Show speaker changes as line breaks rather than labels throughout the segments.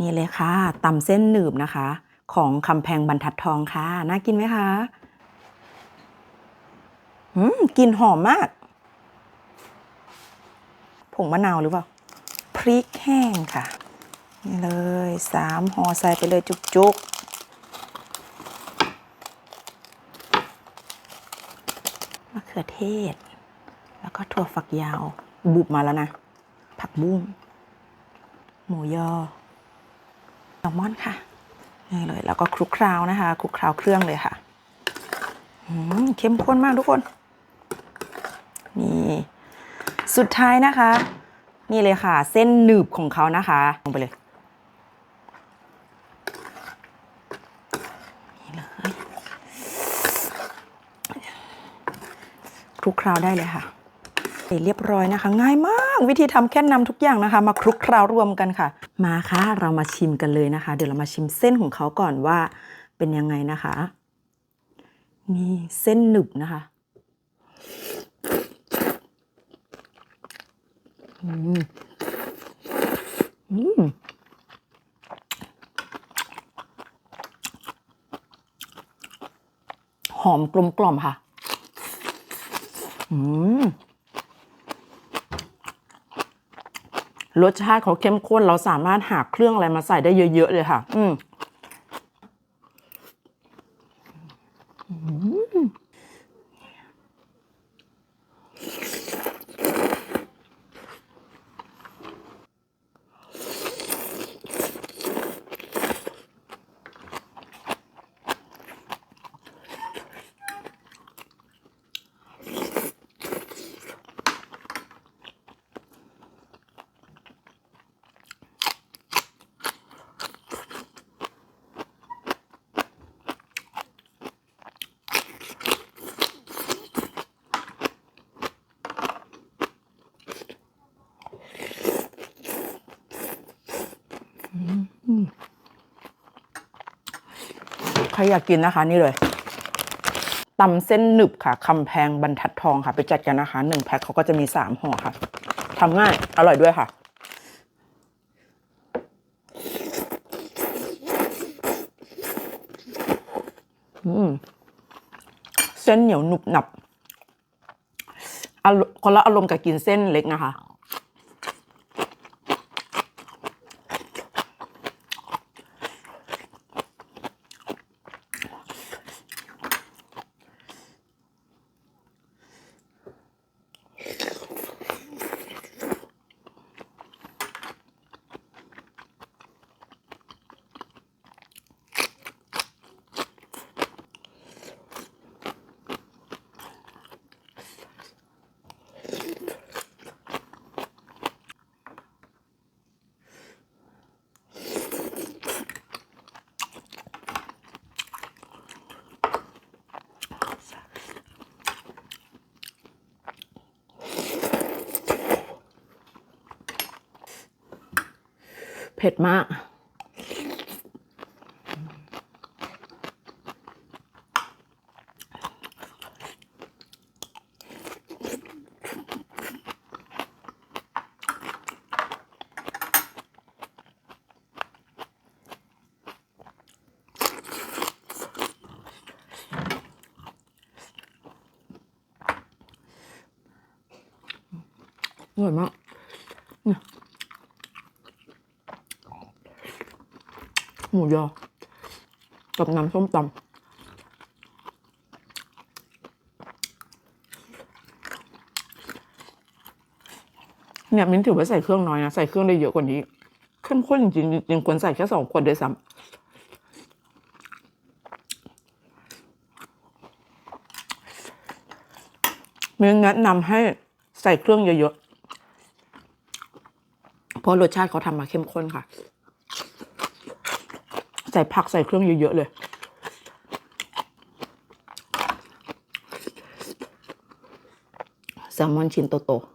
นี่เลยค่ะตำเส้นหนืบนะคะ ของคำแพงบรรทัดทองค่ะ น่ากินไหมคะอืมกลิ่นหอมมาก ผงมะนาวหรือเปล่า พริกแห้งค่ะ นี่เลยสามห่อใส่ไปเลยจุกๆมะเขือเทศ แล้วก็ถั่วฝักยาว บุบมาแล้วนะ ผักบุ้งหมูยอ แซลมอนค่ะนี่เลยแล้วก็คลุกเคล้านะคะคลุกเคล้าเครื่องเลยค่ะอืมเข้มข้นมากทุกคน นี่สุดท้ายนะคะ นี่เลยค่ะ เส้นหนืบของเขานะคะลงไปเลยนี่เลยคลุกเคล้าได้เลยค่ะ เรียบร้อยนะคะ ง่ายมากวิธีทำแค่นำทุกอย่างนะคะ มาคลุกเคล้ารวมกันค่ะ มาค่ะเรามาชิมกันเลยนะคะ เดี๋ยวเรามาชิมเส้นของเขาก่อนว่าเป็นยังไงนะคะนี่เส้นหนึบนะคะอืมอืมหอมกลมกล่อมค่ะ อืม รสชาติเขาเข้มข้นเราสามารถหาเครื่องอะไรมาใส่ได้เยอะ ๆ เลยค่ะ อืม ใครอยากกินนะคะนี่เลยตำเส้นหนึบค่ะคำแพงบรรทัดทองค่ะ ไปจัดกันนะคะหนึ่งแพ็คเขาก็จะมีสามห่อค่ะทำง่ายอร่อยด้วยค่ะ อืมเส้นเหนียวหนุบหนับอารมณ์คนละอารมณ์กับกินเส้นเล็กนะคะ ผ็ดมาก อร่อยมากเนี่ย หมูยอกับน้ำส้มตำเนี่ยมิ้นถือว่าใส่เครื่องน้อยนะ ใส่เครื่องได้เยอะกว่านี้เข้มข้นจริงๆจริงควรใส่แค่สองขวดด้วยซ้ำมิ้นแนะนำให้ใส่เครื่องเยอะๆเพราะรสชาติเขาทำมาเข้มข้นค่ะ ใส่ผักใส่เครื่องเยอะๆเลย แซลมอนชิ้นโตๆ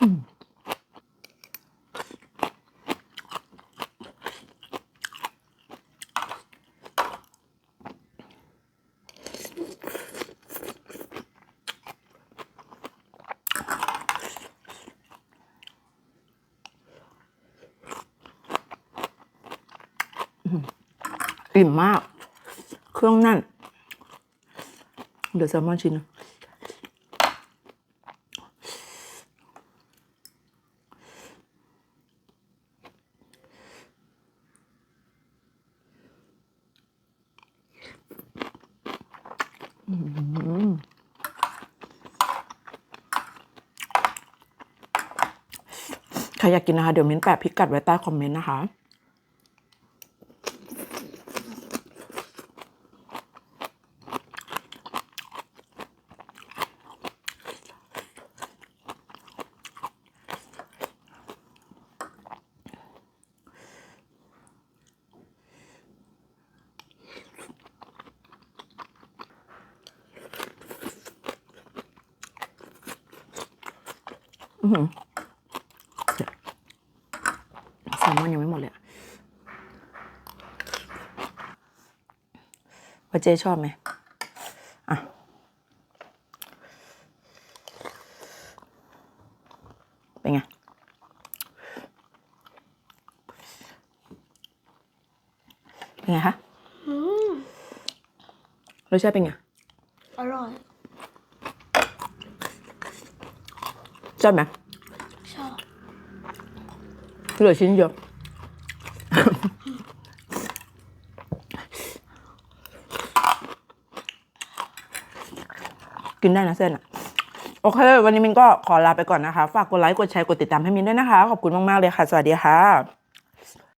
อิ่มมาก เครื่องแน่น เดี๋ยวแซลมอนชิ้นหนึ่งอื้อหือ ใครอยากกินนะคะ เดี๋ยวมิ้นแปะพิกัดไว้ใต้คอมเมนต์นะคะ แซลมอนยังไม่หมดเลยอะว่าเจ๊ชอบไหมอะเป็นไงเป็นไงคะรสชาติเป็นไง
อร่อย
ชอบไหม
ชอบ
เหลือชิ้นเดียวกินได้นะเส้นอะ โอเค วันนี้มินก็ขอลาไปก่อนนะคะ ฝากกดไลค์ กดแชร์ กดติดตามให้มินด้วยนะคะ ขอบคุณมาก ๆ เลยค่ะ สวัสดีค่ะ